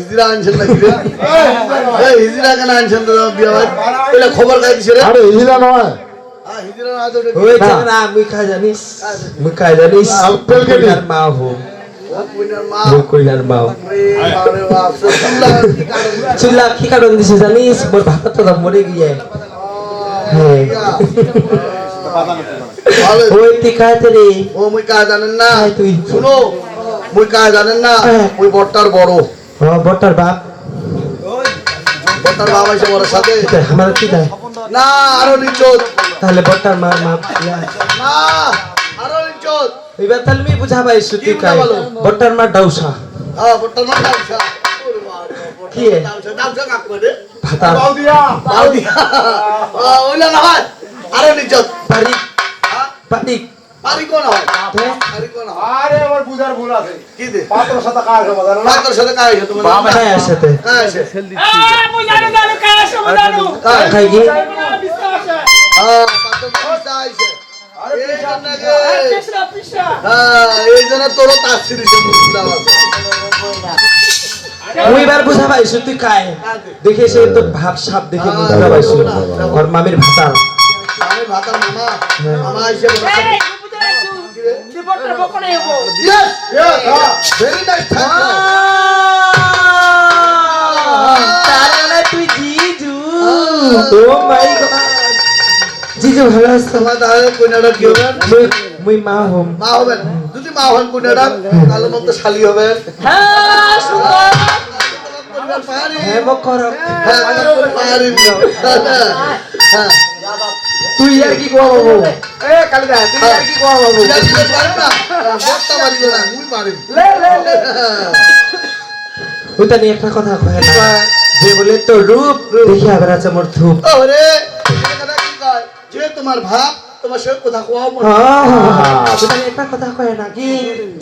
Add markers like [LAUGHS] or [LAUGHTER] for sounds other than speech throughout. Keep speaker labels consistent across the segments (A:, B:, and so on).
A: বাড়ি আনছেন? এই কেন আনছেন তো বিয়া বাড়ি এটা খবর দিছে রে?
B: আরে নয়।
A: হ্যাঁ কি কারণ
C: দিছে? জানিস? মোর ভাত তো মরে গিয়ে। হ্যাঁ। [LAUGHS] ওই তুই রে?
A: ও মুই কা জানেন না?
C: তুই।
A: শুনো মুই কা জানেন না?
C: হ্যাঁ।
A: ওই বটটার বড়।
C: ও বটার বাপ।
A: বটটার বাবা এসে বড় সাথে।
C: এটা আমার কি দেয়
A: না আরও নিচত
C: তাহলে বটার মা মা
A: না আরও নিচত
C: এবার তাহলে আমি বুঝাবাই সুতি
A: কি
C: কাই বটার মা ডাউসা।
A: হ্যাঁ বটটার মা বাবা,
C: কি?
A: দামসা দামসা কাক করে
C: ভাতা।
B: বাউদিয়া।
A: বাউ দিয়া ওইলা না আরও নিচত
C: পারি? পারি
A: পারি কোন হয়?
C: তে?
A: পারি কোন হয়?
B: আরে আমার বুঝার ভুল আছে।
A: কি দে?
B: পাত্র সাথে কাজ হবে জানো না?
A: ডাক্তার সাথে কাজ হতো তোমার
C: খাই আসতে
A: কাজ আছে
C: খাই কি?
A: হ্যাঁ পাত্র পিসা আইছে এই জন্য গে হ্যাঁ এই জন্য তোর তাসি দিছে মুসলা আছে
C: মুই এবার বুঝাবাই সুতি কাই দেখে সে তো ভাব সাপ দেখে মুই বুঝাবাই ওর মামির ভাতা
A: ভাতার মামা। মামা আইছে বলে ইয়েস ভেরি নাইস থ্যাঙ্ক
C: তার মানে তুই জিজু। Oh my God. জিজু ভালো আছো?
A: তোমার তাহলে কোনাডা কি হবে?
C: মুই মা হোম।
A: মা হবেন যদি মা হন কোনাডা তাহলে মত শালি হবেন
C: হ্যাঁ সুন্দর। হ্যাঁ মো কর।
A: হ্যাঁ পারি হ্যাঁ।
C: তুই আর কি কো বাবু? এ কালি দা তুই আর কি কো বাবু?
A: দিলে পারি না বটটা মারিল না মুই পারি
C: লে লে লে। ওটা নিয়ে একটা কথা কয় না। যে বলে তো রূপ দেখি আবার আছে মোর ধূপ।
A: ওরে কথা কি কয়? যে তোমার ভাব তোমার সঙ্গে কথা কোয়াও মনে
C: নিয়ে একটা কথা কয় না কি?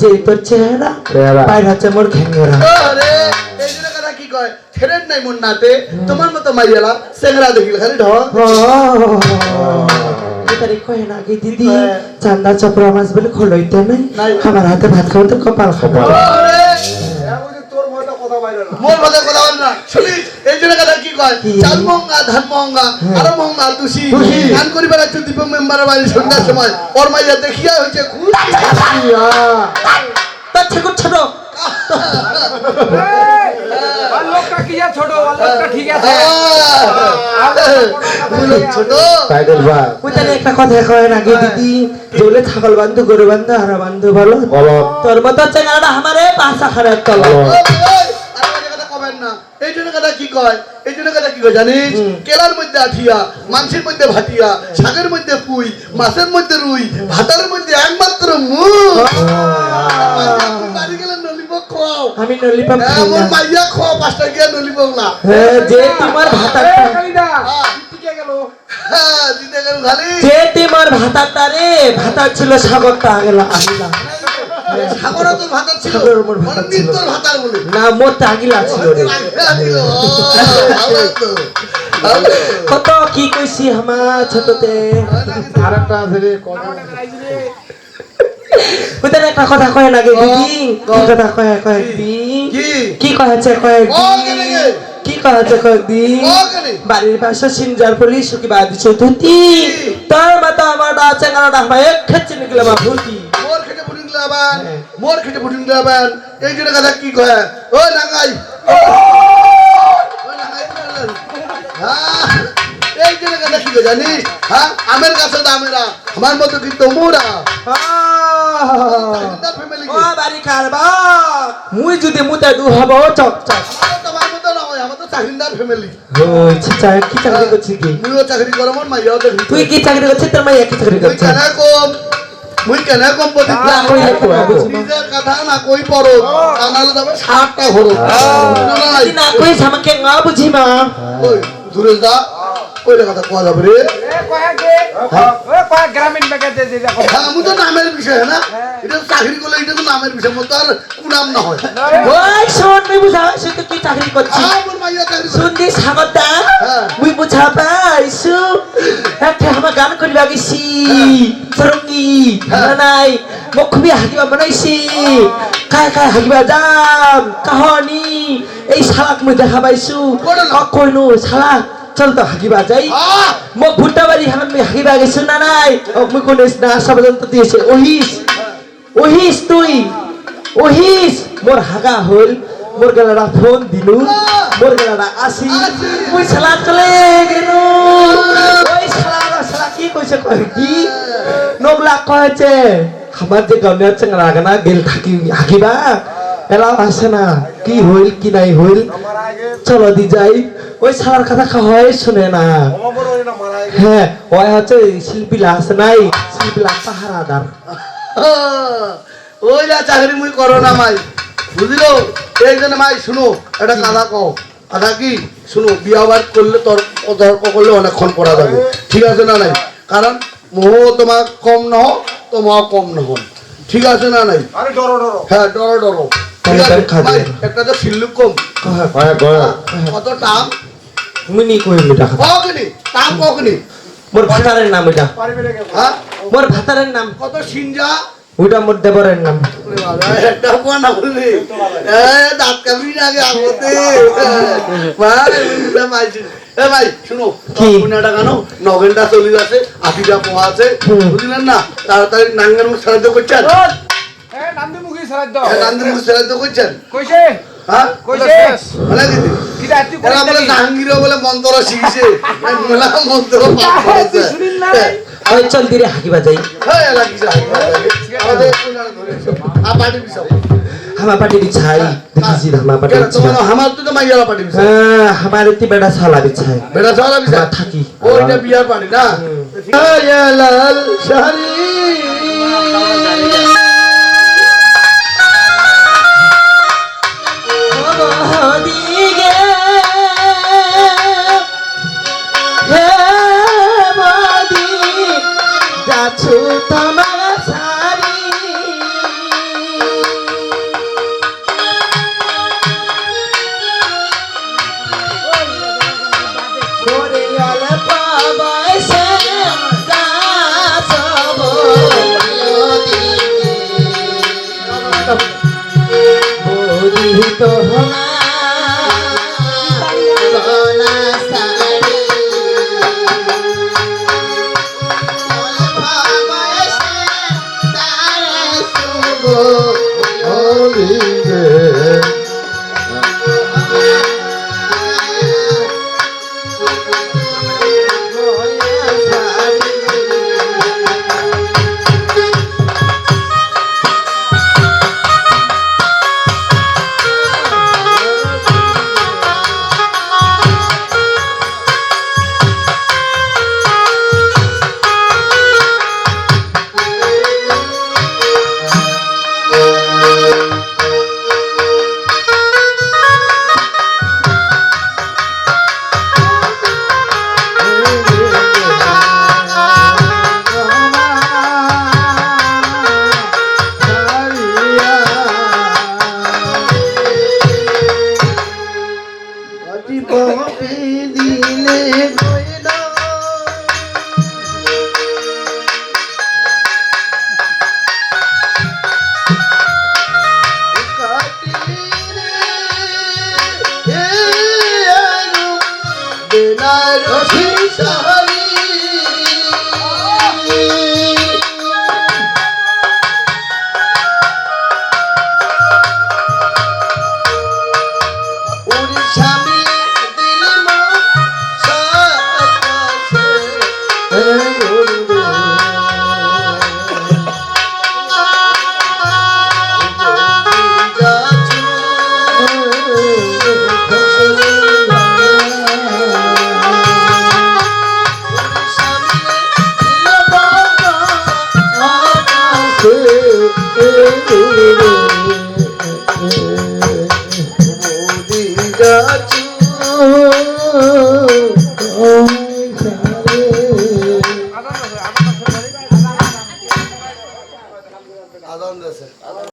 C: যে তোর চেহারা। বাইরে হচ্ছে মোর ঘেঙ্গেরা
A: ওরে এই কথা কি কয়? ছেড়েন নাই মন নাতে তোমার মতো মাইয়ালা সেংরা দেখিল খালি ঢং।
C: তারিখ কয় না কি দিদি চান্দা চপড়া মাছ বলে খলইতে নাই। আমার হাতে ভাত খাওয়াতে কপাল খাব
B: তোর মতো কথা
A: মোর কথা কথা বল না। শুনিস এই জন্য কথা কি কয়? চাল মহঙ্গা ধান মহঙ্গা আরও মহঙ্গা তুষি।
C: তুষি।
A: গান করি বেড়াচ্ছ দীপ মেম্বারের বাড়ি সন্ধ্যার সময় ওর মাইয়া দেখিয়া হয়েছে খুব
C: ছেকুর ছোট
D: লোকটা কি ছোট লোকটা ঠিক আছে।
C: একটা কথা কয় না কি দিদি জলে ছাগল বান্ধু গরু বান্ধু হারা বান্ধু ভালো
B: বলো।
C: তোর মতো চেঙ্গাটা আমারে পাঁচা খারাপ তলা।
A: কবেন না। এই জন্য কথা কি কয়? এই জন্য কথা কি কয় জানিস? কেলার মধ্যে আঠিয়া মাংসের মধ্যে ভাটিয়া শাকের মধ্যে পুই মাছের মধ্যে রুই ভাতার মধ্যে একমাত্র মুখ। নলিপক
C: খাই
A: এমন
C: না।
A: মাইয়া খাওয়া পাঁচটা গিয়া নলিপক না।
C: হ্যাঁ, যে তোমার
A: হ্যাঁ, হ্যাঁ,
C: যে তোমার রে ভাতার ছিল সাগরটা আগেলা। আগিলা
A: তোর ছিল। তোর বলে।
C: না মোর ছিল রে। কত কি কইছি আমার ছোটতে?
B: আরেকটা আছে রে কথা
C: ওদের একটা কথা কয় না গে দিদি?
A: ক, ক।
C: কি কথা কয় কয়েকদিন
A: কি?
C: কি কয়েছে
A: ক
C: কয়েকদিন কি কয়েছে কয়েকদিন
A: ক
C: বাড়ির পাশে সিনজার পুলিশ চতুর্থী তার মাতা আমার ডাচে গানা ডাকবা এক খেচ্ছে নিকলে মা ভূতি হ্যাঁ।
A: মোর খেটে বুটিং লাবান এই জন্য কথা কি কয়? ও নাঙ্গাই। এই জন্য কথা কি জানিস হ্যাঁ আমের কাছে দামেরা আমার মতো কিন্তু মোরা
C: বাড়ি মুই যদি মুতে দু হব চক চক। চাকরি কি? তুই কি চাকরি করছিস? তোর মাইয়া কি চাকরি করছিস
A: মুই কেন কম প্রতি
C: না কইলে বুঝি
A: নিজের কথা না কই পড়ো? কানালে যাবে সাতটা ঘরো
C: তুই না কইস আমাকে না বুঝি মা
A: ওই দূরে যা। ওই কথা কোয়া যাবে রে।
D: গ্রামীণ ব্যাংকে
A: হ্যাঁ আমি তো নামের বিষয় না? এটা তো চাকরি করলে এটা তো নামের বিষয় মতো আর কুনাম না হয়
C: ওই শোন মুই বুঝা সে কি চাকরি করছিস
A: আমার মাইয়া চাকরি করে।
C: সাগরদা। মুই বুঝা পাইছু একটা আমার গান করিবা গেছি। সরঙ্গি। নাই? মোক খুবই হাগিবা বানাইছি কায় কায় হাগিবা যাম কাহানি। এই শালাক মুই দেখা পাইছু? কইনু শালাক চল তো হাগিবা যাই! মোক ভুট্টা বাড়ি হামান মুই হাগিবা গেছো না নাই? মুই কোনিস না সবজন্ত দিয়েছে ওহিস ওহিস তুই ওহিস মোর হাগা হল মোর গেলারা ফোন দিলু মোর গেলারা আসি। মুই শালা চলে গেল। ওই শালা শালা কি কইছে কয় কি? নগলা কয়েছে আমার যে গাউনিয়া গানা গেল থাকি হাগিবা এলা আসে না। কি হইল কি নাই হইল? চলো দি যাই। ওই শালার কথা হয় শুনে না।
B: বড়
C: হ্যাঁ ওই হচ্ছে শিল্পীলা আছে নাই শিল্পীলা পাহারাদার!
A: ওই না চাকরি মুই করো না মাই। বুঝলো? এই জন্য মাই শুনো এটা কথা কও। কথা কি? শুনো বিয়া বাদ করলে তোর তর্ক করলে অনেকক্ষণ পড়া যাবে। ঠিক আছে না নাই? কারণ মোহ তোমার কম নহ তোমার কম নহ। ঠিক আছে না নাই?
B: আরে ডরো ডরো।
A: হ্যাঁ ডরো ডরো। ঠিক
C: তাড়াতাড়ি খাবে।
A: একটা তো সিল্লুক কম
C: কয়
B: কয় কয়
A: কত টাম
C: তুমি নি কই মিটা
A: কখনি টাম কখনি
C: মোর ভাতারের নাম ওইটা
B: পারবি না কেন
A: হ্যাঁ
C: মোর ভাতারের নাম
A: কত সিনজা
C: ওইটা মোর দেবরের নাম
A: একটা কোয়া না বললি। দাঁত কামড়ি না আগতে। ভাই, উল্টা মাইছি। এ ভাই, শুনো, পুনাটা কেন? নগেনটা চলে যাচ্ছে, আটিটা পোয়া আছে। বুঝলেন না? তাড়াতাড়ি নাঙ্গের মুখ সাহায্য করছেন?
D: এ নান্দি মুখি সারাদ্দ
A: এ, নান্দের মুখ সাহায্য করছেন?
D: কইছে?
A: হ্যাঁ?
D: কইছে?
A: মানে দিদি, এরা বলে
D: নাকি
A: বলে মন্ত্র শিখছে। মেলা মন্ত্র
C: ওই চল দিরে হাকিবা যাই
A: হ্যাঁ, জাহাঙ্গীর।
C: হামা পাটি বিছাই। দেখিছি হামা পাটি
A: তোমার আমার তো তো মাইয়ারা পাটি পিছাও।
C: হ্যাঁ হামার এতি বেটা সালা বিছাই।
A: বেটা চাওয়ালা পিছাও।
C: থাকি।
A: ওইটা বিয়ার পানি না? লাল শাড়ি বেনারসি শাড়ি উড়িষ্যামি দিল মো